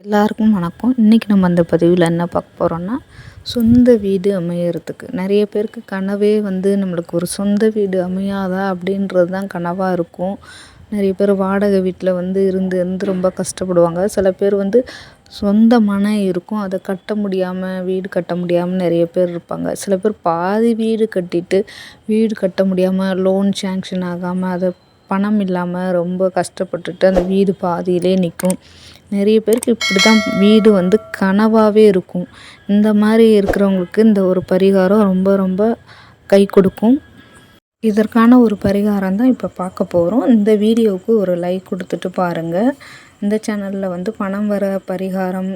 எல்லாருக்கும் வணக்கம். இன்றைக்கி நம்ம அந்த பதிவில் என்ன பார்க்க போகிறோன்னா சொந்த வீடு அமையறதுக்கு. நிறைய பேருக்கு கனவே வந்து நம்மளுக்கு ஒரு சொந்த வீடு அமையாதா அப்படின்றது தான் கனவாக இருக்கும். நிறைய பேர் வாடகை வீட்டில் வந்து இருந்து இருந்து ரொம்ப கஷ்டப்படுவாங்க. சில பேர் வந்து சொந்த மனை இருக்கும். அதை கட்ட முடியாமல் வீடு கட்ட முடியாமல் நிறைய பேர் இருப்பாங்க. சில பேர் பாதி வீடு கட்டிட்டு வீடு கட்ட முடியாமல் லோன் சேங்ஷன் ஆகாமல் அதை பணம் இல்லாமல் ரொம்ப கஷ்டப்பட்டுட்டு அந்த வீடு பாதியிலே நிற்கும் நிறைய பேருக்கு இப்படி தான் வீடு வந்து கனவாகவே இருக்கும். இந்த மாதிரி இருக்கிறவங்களுக்கு இந்த ஒரு பரிகாரம் ரொம்ப ரொம்ப கை கொடுக்கும். இதற்கான ஒரு பரிகாரம் தான் இப்போ பார்க்க போகிறோம் இந்த வீடியோவுக்கு ஒரு லைக் கொடுத்துட்டு பாருங்கள் இந்த சேனலில் வந்து பணம் வர பரிகாரம்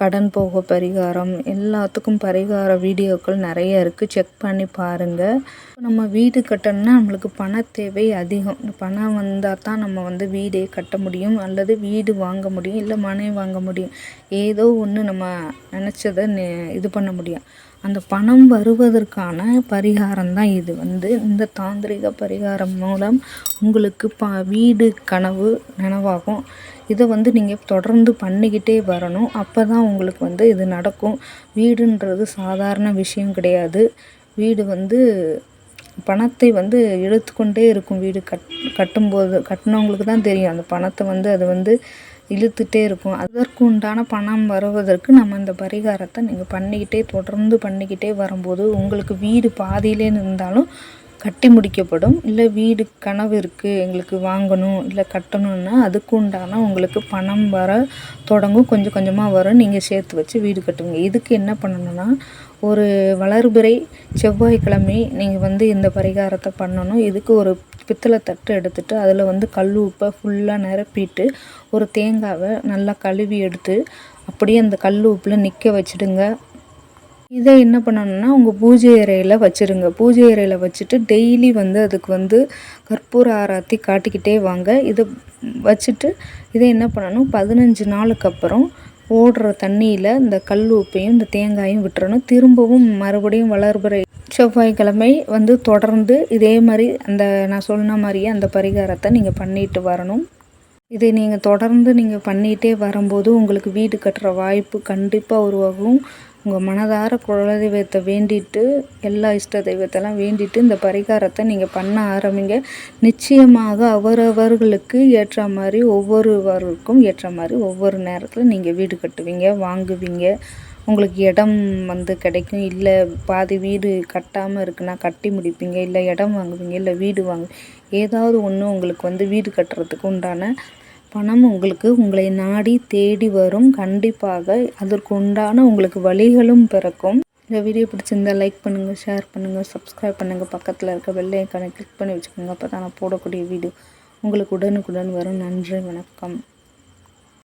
கடன் போக பரிகாரம் எல்லாத்துக்கும் பரிகார வீடியோக்கள் நிறைய இருக்குது செக் பண்ணி பாருங்கள் நம்ம வீடு கட்டணும்னா நம்மளுக்கு பண தேவை அதிகம். பணம் வந்தால் தான் நம்ம வந்து வீடே கட்ட முடியும். அல்லது வீடு வாங்க முடியும் இல்லை மனை வாங்க முடியும். ஏதோ ஒன்று நம்ம நினச்சதை இது பண்ண முடியும். அந்த பணம் வருவதற்கான பரிகாரம் தான் இது. வந்து இந்த தாந்திரிக பரிகாரம் மூலம் உங்களுக்கு ப வீடு கனவு நனவாகும். இதை வந்து நீங்கள் தொடர்ந்து பண்ணிக்கிட்டே வரணும். அப்போ தான் உங்களுக்கு வந்து இது நடக்கும். வீடுன்றது சாதாரண விஷயம் கிடையாது. வீடு வந்து பணத்தை வந்து இழுத்துக்கொண்டே இருக்கும். வீடு கட் கட்டும்போது கட்டினவங்களுக்கு தான் தெரியும். அந்த பணத்தை வந்து அது வந்து இழுத்துட்டே இருக்கும். அதற்கு உண்டான பணம் வருவதற்கு நம்ம இந்த பரிகாரத்தை நீங்கள் பண்ணிக்கிட்டே தொடர்ந்து பண்ணிக்கிட்டே வரும்போது உங்களுக்கு வீடு பாதியிலே இருந்தாலும் கட்டி முடிக்கப்படும். இல்லை வீடு கனவு இருக்குது எங்களுக்கு வாங்கணும் இல்லை கட்டணும்னா அதுக்கு உண்டான உங்களுக்கு பணம் வர தொடங்கும். கொஞ்சம் கொஞ்சமாக வரும். நீங்கள் சேர்த்து வச்சு வீடு கட்டுவீங்க. இதுக்கு என்ன பண்ணணும்னா ஒரு வளர்பிறை செவ்வாய்க்கிழமை நீங்கள் வந்து இந்த பரிகாரத்தை பண்ணணும். இதுக்கு ஒரு பித்தளை தட்டு எடுத்துகிட்டு அதில் வந்து கல் உப்பை ஃபுல்லாக நிரப்பிட்டு ஒரு தேங்காவை நல்லா கழுவி எடுத்து அப்படியே அந்த கல் உப்பில் நிற்க வச்சுடுங்க. இதை என்ன பண்ணணும்னா உங்கள் பூஜை அறையில் வச்சுருங்க. பூஜை அறையில் வச்சுட்டு டெய்லி வந்து அதுக்கு வந்து கற்பூர ஆராத்தி காட்டிக்கிட்டே வாங்க. இதை வச்சுட்டு இதை என்ன பண்ணணும்? பதினஞ்சு நாளுக்கு அப்புறம் ஓடுற தண்ணியில் இந்த கல் உப்பையும் இந்த தேங்காயும் விட்டுறணும். திரும்பவும் மறுபடியும் வளர்பிறை செவ்வாய்க்கிழமை வந்து தொடர்ந்து இதே மாதிரி அந்த நான் சொன்ன மாதிரியே அந்த பரிகாரத்தை நீங்கள் பண்ணிட்டு வரணும். இதை நீங்கள் தொடர்ந்து நீங்கள் பண்ணிகிட்டே வரும்போது உங்களுக்கு வீடு கட்டுற வாய்ப்பு கண்டிப்பாக உருவாகும். உங்கள் மனதார குலதெய்வத்தை வேண்டிட்டு எல்லா இஷ்ட தெய்வத்தெல்லாம் வேண்டிட்டு இந்த பரிகாரத்தை நீங்கள் பண்ண ஆரம்பிங்க. நிச்சயமாக அவரவர்களுக்கு ஏற்ற மாதிரி ஒவ்வொருவருக்கும் ஏற்ற மாதிரி ஒவ்வொரு நேரத்தில் நீங்கள் வீடு கட்டுவீங்க வாங்குவீங்க. உங்களுக்கு இடம் வந்து கிடைக்கும். இல்லை பாதி வீடு கட்டாமல் இருக்குன்னா கட்டி முடிப்பீங்க. இல்லை இடம் வாங்குவீங்க இல்லை வீடு வாங்கு ஏதாவது ஒன்று உங்களுக்கு வந்து வீடு கட்டுறதுக்கு உண்டான பணம் உங்களுக்கு உங்களை நாடி தேடி வரும். கண்டிப்பாக அதற்கு உண்டான உங்களுக்கு வழிகளும் பிறக்கும். இந்த வீடியோ பிடிச்சிருந்தா லைக் பண்ணுங்கள் ஷேர் பண்ணுங்கள் சப்ஸ்கிரைப் பண்ணுங்கள் பக்கத்தில் இருக்க வெள்ளை ஐக்கானை கிளிக் பண்ணி வச்சுக்கோங்க. அப்போ தான் நான் போடக்கூடிய வீடியோ உங்களுக்கு உடனுக்குடன் வரும். நன்றி வணக்கம்.